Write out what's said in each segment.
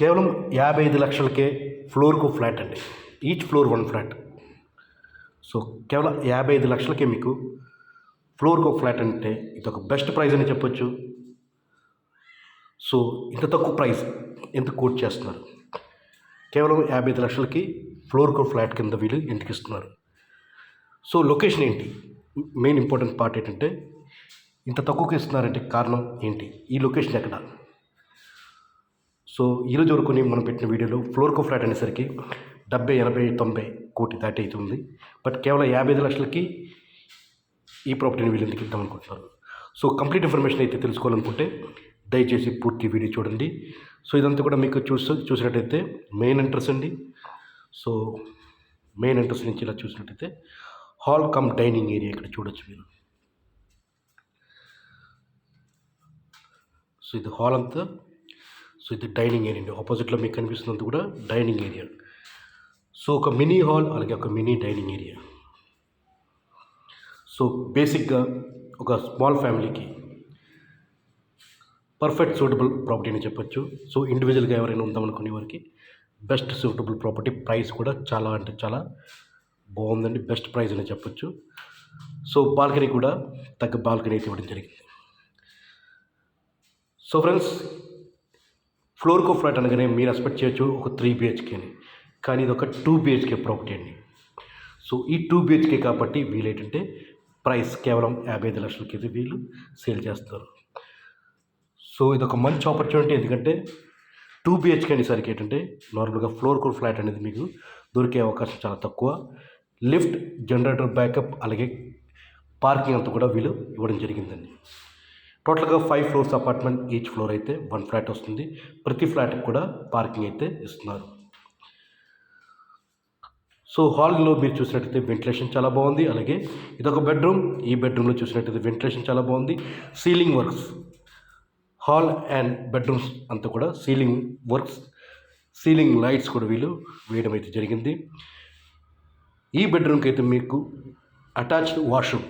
కేవలం యాభై ఐదు లక్షలకే ఫ్లోర్కు ఫ్లాట్ అండి. Each floor one flat. So కేవలం యాభై ఐదు లక్షలకే మీకు ఫ్లోర్కు ఫ్లాట్ అంటే ఇది ఒక బెస్ట్ ప్రైస్ అని చెప్పొచ్చు. సో ఇంత తక్కువ ప్రైస్ ఎంత కోట్ చేస్తున్నారు? కేవలం యాభై ఐదు లక్షలకి ఫ్లోర్కు ఫ్లాట్ కింద వీళ్ళు ఎందుకు ఇస్తున్నారు. సో లొకేషన్ ఏంటి? మెయిన్ ఇంపార్టెంట్ పార్ట్ ఏంటంటే ఇంత తక్కువకి ఇస్తున్నారంటే కారణం ఏంటి? ఈ లొకేషన్ ఎక్కడ? సో ఈరోజు వరకు మనం పెట్టిన వీడియోలో ఫ్లోర్కో ఫ్లాట్ అనేసరికి డెబ్బై ఎనభై తొంభై కోటి దాటి అవుతుంది. బట్ కేవలం యాభై ఐదు లక్షలకి ఈ ప్రాపర్టీని వీళ్ళు ఎందుకు ఇద్దాం అనుకుంటున్నారు? సో కంప్లీట్ ఇన్ఫర్మేషన్ అయితే తెలుసుకోవాలనుకుంటే దయచేసి పూర్తి వీడియో చూడండి. సో ఇదంతా కూడా మీకు చూసి చూసినట్టయితే మెయిన్ ఎంట్రన్స్ అండి. సో మెయిన్ ఎంట్రన్స్ నుంచి ఇలా చూసినట్టయితే హాల్ కమ్ డైనింగ్ ఏరియా ఇక్కడ చూడొచ్చు మీరు. సో ఇది హాల్ అంతా. ఇది డైనింగ్ ఏరియా అండి. ఆపోజిట్లో మీకు కనిపిస్తున్నది కూడా డైనింగ్ ఏరియా. సో ఒక మినీ హాల్ అలాగే ఒక మినీ డైనింగ్ ఏరియా. సో బేసిక్గా ఒక స్మాల్ ఫ్యామిలీకి పర్ఫెక్ట్ సూటబుల్ ప్రాపర్టీ అని చెప్పొచ్చు. సో ఇండివిజువల్గా ఎవరైనా ఉందామనుకునే వారికి బెస్ట్ సూటబుల్ ప్రాపర్టీ ప్రైస్ కూడా చాలా అంటే చాలా బాగుందండి. బెస్ట్ ప్రైస్ అని చెప్పొచ్చు. సో బాల్కనీ కూడా తగ్గ బాల్కనీ అయితే ఇవ్వడం జరిగింది. సో ఫ్రెండ్స్ ఫ్లోర్కో ఫ్లాట్ అనగానే మీరు ఎక్స్పెక్ట్ చేయొచ్చు ఒక త్రీ బిహెచ్కే అని కానీ ఇది ఒక టూ బిహెచ్కే ప్రాపర్టీ అండి. సో ఈ టూ బిహెచ్కే కాబట్టి వీలేటంటే ప్రైస్ కేవలం యాభై ఐదు లక్షలకి అయితే వీళ్ళు సేల్ చేస్తారు. సో ఇది ఒక మంచి ఆపర్చునిటీ ఎందుకంటే టూ బిహెచ్కే అనేసరికి ఏంటంటే నార్మల్గా ఫ్లోర్ కోర్ ఫ్లాట్ అనేది మీకు దొరికే అవకాశం చాలా తక్కువ. లిఫ్ట్ జనరేటర్ బ్యాకప్ అలాగే పార్కింగ్ అంతా కూడా వీళ్ళు ఇవ్వడం జరిగిందండి. టోటల్గా five floors apartment each floor అయితే వన్ ఫ్లాట్ వస్తుంది. ప్రతి ఫ్లాట్కి కూడా పార్కింగ్ అయితే ఇస్తున్నారు. సో హాల్లో మీరు చూసినట్టయితే వెంటిలేషన్ చాలా బాగుంది. అలాగే ఇదొక బెడ్రూమ్. ఈ బెడ్రూమ్లో చూసినట్టయితే వెంటిలేషన్ చాలా బాగుంది. Ceiling works. Hall and bedrooms అంతా కూడా సీలింగ్ వర్క్స్. సీలింగ్ లైట్స్ కూడా వీళ్ళు వేయడం అయితే జరిగింది. ఈ బెడ్రూమ్కి అయితే మీకు అటాచ్డ్ వాష్రూమ్.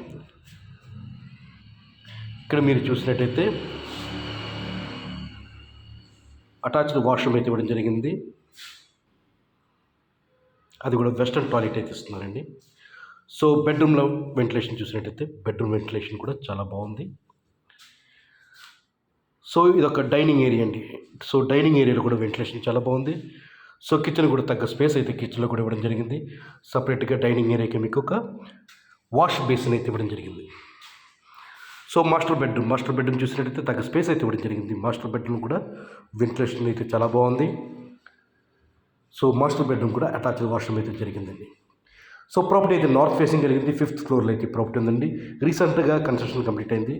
ఇక్కడ మీరు చూసినట్టయితే అటాచ్డ్ వాష్రూమ్ అయితే ఇవ్వడం జరిగింది. అది కూడా వెస్ట్రన్ టాయిలెట్ అయితే ఇస్తున్నారండి. సో బెడ్రూమ్లో వెంటిలేషన్ చూసినట్టయితే బెడ్రూమ్ వెంటిలేషన్ కూడా చాలా బాగుంది. సో ఇది ఒక డైనింగ్ ఏరియా అండి. సో డైనింగ్ ఏరియాలో కూడా వెంటిలేషన్ చాలా బాగుంది. సో కిచెన్ కూడా తగ్గ స్పేస్ అయితే కిచెన్లో కూడా ఇవ్వడం జరిగింది. సపరేట్గా డైనింగ్ ఏరియాకి మీకు ఒక వాష్ బేసిన్ అయితే ఇవ్వడం జరిగింది. So master bedroom master bedroom చూసినట్టయితే తగ్గ స్పేస్ అయితే ఇవ్వడం జరిగింది. మాస్టర్ బెడ్రూమ్ కూడా వెంటిలేషన్ అయితే చాలా బాగుంది. సో మాస్టర్ బెడ్రూమ్ కూడా అటాచ్డ్ వాష్రూమ్ అయితే జరిగిందండి. సో ప్రాపర్టీ అయితే నార్త్ ఫేసింగ్ జరిగింది ఫిఫ్త్ ఫ్లోర్లో అయితే ప్రాపర్టీ ఉందండి. రీసెంట్గా కన్స్ట్రక్షన్ కంప్లీట్ అయింది.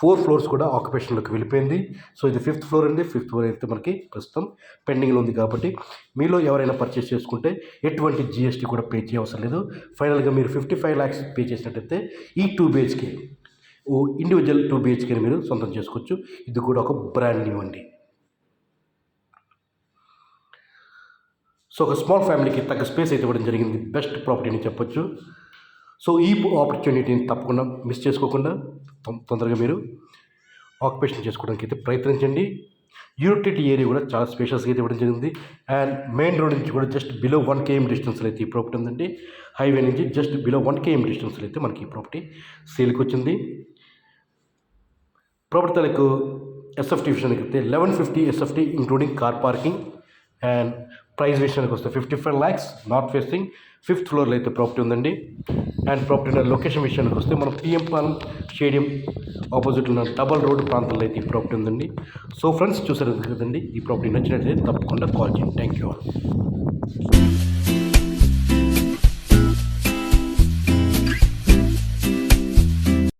ఫోర్ ఫ్లోర్స్ కూడా ఆక్యుపేషన్లోకి వెళ్ళిపోయింది. సో ఇది ఫిఫ్త్ ఫ్లోర్ అండి. ఫిఫ్త్ ఫ్లోర్ అయితే మనకి ప్రస్తుతం పెండింగ్లో ఉంది కాబట్టి మీలో ఎవరైనా పర్చేస్ చేసుకుంటే ఎటువంటి జిఎస్టీ కూడా పే చేయవసరం లేదు. ఫైనల్గా మీరు ఫిఫ్టీ ఫైవ్ ల్యాక్స్ పే చేసినట్టయితే ఈ టూ బిహెచ్కే ఇండివిజువల్ టూ బిహెచ్కేని మీరు సొంతం చేసుకోవచ్చు. ఇది కూడా ఒక బ్రాండ్ న్యూ అండి. సో ఒక స్మాల్ ఫ్యామిలీకి తగ్గ స్పేస్ అయితే ఇవ్వడం జరిగింది. బెస్ట్ ప్రాపర్టీ అని చెప్పొచ్చు. సో ఈ ఆపర్చునిటీని తప్పకుండా మిస్ చేసుకోకుండా తొం- తొందరగా మీరు ఆక్యుపేషన్ చేసుకోవడానికి అయితే ప్రయత్నించండి. యూనిటీ ఏరియా కూడా చాలా స్పేషియస్గా అయితే ఇవ్వడం జరిగింది. అండ్ మెయిన్ రోడ్ నుంచి కూడా జస్ట్ బిలో వన్ కేఎం డిస్టెన్స్లో అయితే ఈ ప్రాపర్టీ ఉందండి. హైవే నుంచి జస్ట్ బిలో వన్ కేఎం డిస్టెన్స్లో అయితే మనకి ఈ ప్రాపర్టీ సేల్కి వచ్చింది. ప్రాపర్తలకు ఎస్ఎఫ్టీ విషయానికి వస్తే eleven fifty SFT including car parking and price విషయానికి వస్తే fifty five lakhs north facing fifth ఫ్లోర్లో అయితే ప్రాపర్టీ ఉందండి. అండ్ ప్రాపర్టీ లొకేషన్ విషయానికి వస్తే మనం పిఎం పాలెం స్టేడియం ఆపోజిట్ ఉన్న డబల్ రోడ్ ప్రాంతంలో అయితే ఈ ప్రాపర్టీ ఉందండి. సో ఫ్రెండ్స్ చూసారు కదండి ఈ ప్రాపర్టీ నచ్చినట్లయితే తప్పకుండా కాల్ చేయండి. Thank you